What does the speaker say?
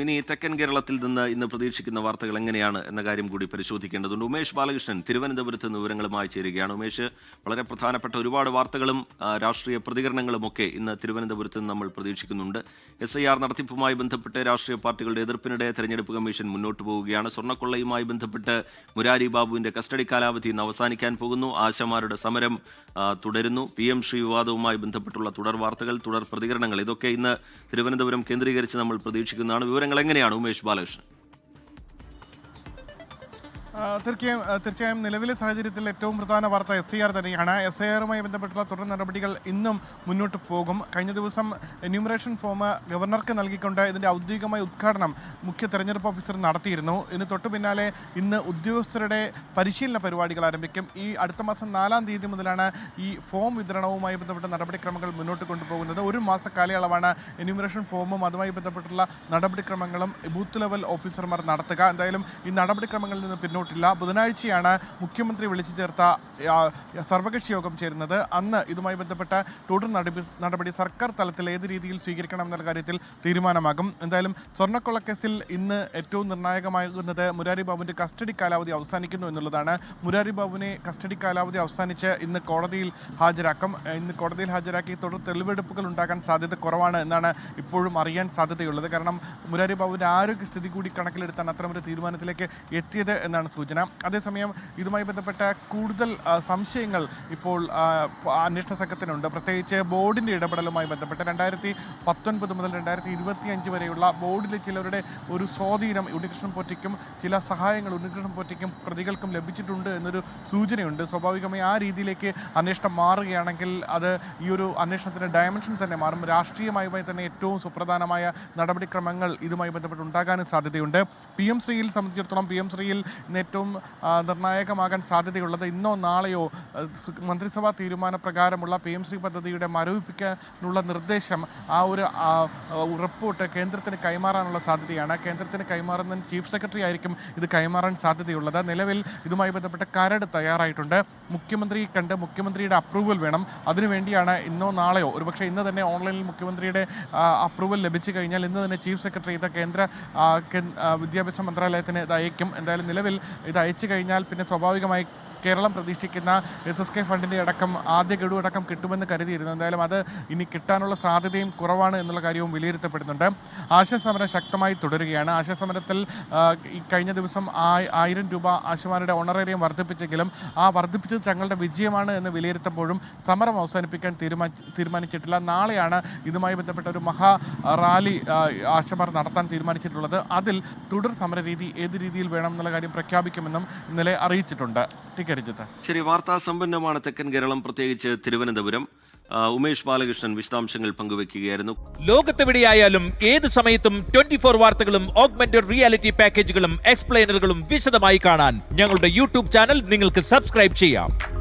ഇനി തെക്കൻ കേരളത്തിൽ നിന്ന് ഇന്ന് പ്രതീക്ഷിക്കുന്ന വാർത്തകൾ എങ്ങനെയാണ് എന്ന കാര്യം കൂടി പരിശോധിക്കേണ്ടതുണ്ട്. ഉമേഷ് ബാലകൃഷ്ണൻ തിരുവനന്തപുരത്ത് നിന്ന് വിവരങ്ങളുമായി ചേരുകയാണ്. ഉമേഷ് വളരെ പ്രധാനപ്പെട്ട ഒരുപാട് വാർത്തകളും രാഷ്ട്രീയ പ്രതികരണങ്ങളും ഒക്കെ ഇന്ന് തിരുവനന്തപുരത്ത് നിന്ന് നമ്മൾ പ്രതീക്ഷിക്കുന്നുണ്ട്. എസ് ഐ ആർ നടത്തിപ്പുമായി ബന്ധപ്പെട്ട് രാഷ്ട്രീയ പാർട്ടികളുടെ എതിർപ്പിനിടെ തെരഞ്ഞെടുപ്പ് കമ്മീഷൻ മുന്നോട്ട് പോവുകയാണ്. സ്വർണക്കൊള്ളയുമായി ബന്ധപ്പെട്ട് മുരാരി ബാബുവിന്റെ കസ്റ്റഡി കാലാവധി ഇന്ന് അവസാനിക്കാൻ പോകുന്നു. ആശമാരുടെ സമരം തുടരുന്നു. പി എം ശ്രീ വിവാദവുമായി ബന്ധപ്പെട്ടുള്ള തുടർ വാർത്തകൾ തുടർ പ്രതികരണങ്ങൾ ഇതൊക്കെ ഇന്ന് തിരുവനന്തപുരം കേന്ദ്രീകരിച്ച് നമ്മൾ പ്രതീക്ഷിക്കുന്നതാണ്. വിവരങ്ങൾ എങ്ങനെയാണ് ഉമേഷ് ബാലകൃഷ്ണൻ? തീർച്ചയായും തീർച്ചയായും നിലവിലെ സാഹചര്യത്തിൽ ഏറ്റവും പ്രധാന വാർത്ത എസ് ഐ ആർ തന്നെയാണ്. എസ് ഐ ആറുമായി ബന്ധപ്പെട്ടുള്ള തുടർ നടപടികൾ ഇന്നും മുന്നോട്ട് പോകും. കഴിഞ്ഞ ദിവസം എന്യൂമറേഷൻ ഫോം ഗവർണർക്ക് നൽകിക്കൊണ്ട് ഇതിന്റെ ഔദ്യോഗികമായ ഉദ്ഘാടനം മുഖ്യ തെരഞ്ഞെടുപ്പ് ഓഫീസർ നടത്തിയിരുന്നു. ഇതിന് തൊട്ടു പിന്നാലെ ഇന്ന് ഉദ്യോഗസ്ഥരുടെ പരിശീലന പരിപാടികൾ ആരംഭിക്കും. ഈ അടുത്ത മാസം നാലാം തീയതി മുതലാണ് ഈ ഫോം വിതരണവുമായി ബന്ധപ്പെട്ട നടപടിക്രമങ്ങൾ മുന്നോട്ട് കൊണ്ടുപോകുന്നത്. ഒരു മാസ കാലയളവാണ് എന്യൂമറേഷൻ ഫോമും അതുമായി ബന്ധപ്പെട്ടുള്ള നടപടിക്രമങ്ങളും ബൂത്ത് ലെവൽ ഓഫീസർമാർ നടത്തുക. എന്തായാലും ഈ നടപടിക്രമങ്ങളിൽ നിന്ന് പിന്നോട്ടില്ല ബുധനാഴ്ചയാണ് മുഖ്യമന്ത്രി വിളിച്ചു ചേർത്ത സർവകക്ഷി യോഗം ചേരുന്നത്. അന്ന് ഇതുമായി ബന്ധപ്പെട്ട തുടർ നടപടി നടപടി സർക്കാർ തലത്തിൽ ഏത് രീതിയിൽ സ്വീകരിക്കണം എന്ന കാര്യത്തിൽ തീരുമാനമാകും. എന്തായാലും സ്വർണക്കൊള്ളക്കേസിൽ ഇന്ന് ഏറ്റവും നിർണായകമാകുന്നത് മുരാരി ബാബുവിന്റെ കസ്റ്റഡി കാലാവധി അവസാനിക്കുന്നു എന്നുള്ളതാണ്. മുരാരി ബാബുവിനെ കസ്റ്റഡി കാലാവധി അവസാനിച്ച് ഇന്ന് കോടതിയിൽ ഹാജരാക്കും. ഇന്ന് കോടതിയിൽ ഹാജരാക്കി തുടർ തെളിവെടുപ്പുകൾ ഉണ്ടാകാൻ സാധ്യത കുറവാണ് എന്നാണ് ഇപ്പോഴും അറിയാൻ സാധ്യതയുള്ളത്. കാരണം മുരാരി ബാബുവിന്റെ ആരോഗ്യസ്ഥിതി കൂടി കണക്കിലെടുത്താണ് അത്തരമൊരു തീരുമാനത്തിലേക്ക് എത്തിയത് എന്നാണ് സൂചന. അതേസമയം ഇതുമായി ബന്ധപ്പെട്ട കൂടുതൽ സംശയങ്ങൾ ഇപ്പോൾ അന്വേഷണ സംഘത്തിനുണ്ട്. പ്രത്യേകിച്ച് ബോർഡിന്റെ ഇടപെടലുമായി ബന്ധപ്പെട്ട് രണ്ടായിരത്തി പത്തൊൻപത് മുതൽ രണ്ടായിരത്തി ഇരുപത്തി അഞ്ച് വരെയുള്ള ബോർഡിലെ ചിലരുടെ ഒരു സ്വാധീനം ഉണ്ണികൃഷ്ണൻ പോറ്റിക്കും ചില സഹായങ്ങൾ ഉണ്ണികൃഷ്ണൻ പോറ്റിക്കും പ്രതികൾക്കും ലഭിച്ചിട്ടുണ്ട് എന്നൊരു സൂചനയുണ്ട്. സ്വാഭാവികമായി ആ രീതിയിലേക്ക് അന്വേഷണം മാറുകയാണെങ്കിൽ അത് ഈ ഒരു അന്വേഷണത്തിന്റെ ഡയമെൻഷൻ തന്നെ മാറും. രാഷ്ട്രീയമായി തന്നെ ഏറ്റവും സുപ്രധാനമായ നടപടിക്രമങ്ങൾ ഇതുമായി ബന്ധപ്പെട്ട് ഉണ്ടാകാനും സാധ്യതയുണ്ട്. പി എം ശ്രീയിൽ സംബന്ധിച്ചിടത്തോളം പി എം ശ്രീയിൽ ഏറ്റവും നിർണായകമാകാൻ സാധ്യതയുള്ളത് ഇന്നോ നാളെയോ മന്ത്രിസഭാ തീരുമാനപ്രകാരമുള്ള പി എം ശ്രീ പദ്ധതിയുടെ മരവിപ്പിക്കാനുള്ള നിർദ്ദേശം ആ ഒരു റിപ്പോർട്ട് കേന്ദ്രത്തിന് കൈമാറാനുള്ള സാധ്യതയാണ്. കേന്ദ്രത്തിന് കൈമാറുന്നതിന് ചീഫ് സെക്രട്ടറി ആയിരിക്കും ഇത് കൈമാറാൻ സാധ്യതയുള്ളത്. നിലവിൽ ഇതുമായി ബന്ധപ്പെട്ട കരട് തയ്യാറായിട്ടുണ്ട്. മുഖ്യമന്ത്രി കണ്ട് മുഖ്യമന്ത്രിയുടെ അപ്രൂവൽ വേണം. അതിനുവേണ്ടിയാണ് ഇന്നോ നാളെയോ ഒരുപക്ഷെ ഇന്ന് തന്നെ ഓൺലൈനിൽ മുഖ്യമന്ത്രിയുടെ അപ്രൂവൽ ലഭിച്ചു കഴിഞ്ഞാൽ ഇന്ന് തന്നെ ചീഫ് സെക്രട്ടറി ഇത് കേന്ദ്ര വിദ്യാഭ്യാസ മന്ത്രാലയത്തിന് ഇത് അയക്കും. എന്തായാലും നിലവിൽ ഇത് അയച്ചു കഴിഞ്ഞാൽ പിന്നെ സ്വാഭാവികമായി കേരളം പ്രതീക്ഷിക്കുന്ന എസ് എസ് കെ ഫണ്ടിന്റെ അടക്കം ആദ്യ ഗഡു അടക്കം കിട്ടുമെന്ന് കരുതിയിരുന്നു. എന്തായാലും അത് ഇനി കിട്ടാനുള്ള സാധ്യതയും കുറവാണ് എന്നുള്ള കാര്യവും വിലയിരുത്തപ്പെടുന്നുണ്ട്. ആശയസമരം ശക്തമായി തുടരുകയാണ്. ആശയസമരത്തിൽ കഴിഞ്ഞ ദിവസം ആയിരം രൂപ ആശുമാരുടെ ഓണറേറിയം വർദ്ധിപ്പിച്ചെങ്കിലും ആ വർദ്ധിപ്പിച്ചത് തങ്ങളുടെ വിജയമാണ് എന്ന് വിലയിരുത്തപ്പോഴും സമരം അവസാനിപ്പിക്കാൻ തീരുമാനി തീരുമാനിച്ചിട്ടില്ല. നാളെയാണ് ഇതുമായി ബന്ധപ്പെട്ട ഒരു മഹാ റാലി ആശമാർ നടത്താൻ തീരുമാനിച്ചിട്ടുള്ളത്. അതിൽ തുടർ സമരരീതി ഏത് രീതിയിൽ വേണം എന്നുള്ള കാര്യം പ്രഖ്യാപിക്കുമെന്നും ഇന്നലെ അറിയിച്ചിട്ടുണ്ട്. ടി കെ ശരി വാർത്താ സമ്പന്നമാണ് തെക്കൻ കേരളം. പ്രത്യേകിച്ച് തിരുവനന്തപുരം. ഉമേഷ് ബാലകൃഷ്ണൻ വിശദാംശങ്ങൾ പങ്കുവെക്കുകയായിരുന്നു. ലോകത്തെവിടെയായാലും ഏത് സമയത്തും ട്വന്റി ഫോർ വാർത്തകളും ഓഗ്മെന്റഡ് റിയാലിറ്റി പാക്കേജുകളും എക്സ്പ്ലെയിനറുകളും വിശദമായി കാണാൻ ഞങ്ങളുടെ യൂട്യൂബ് ചാനൽ നിങ്ങൾക്ക് സബ്സ്ക്രൈബ് ചെയ്യാം.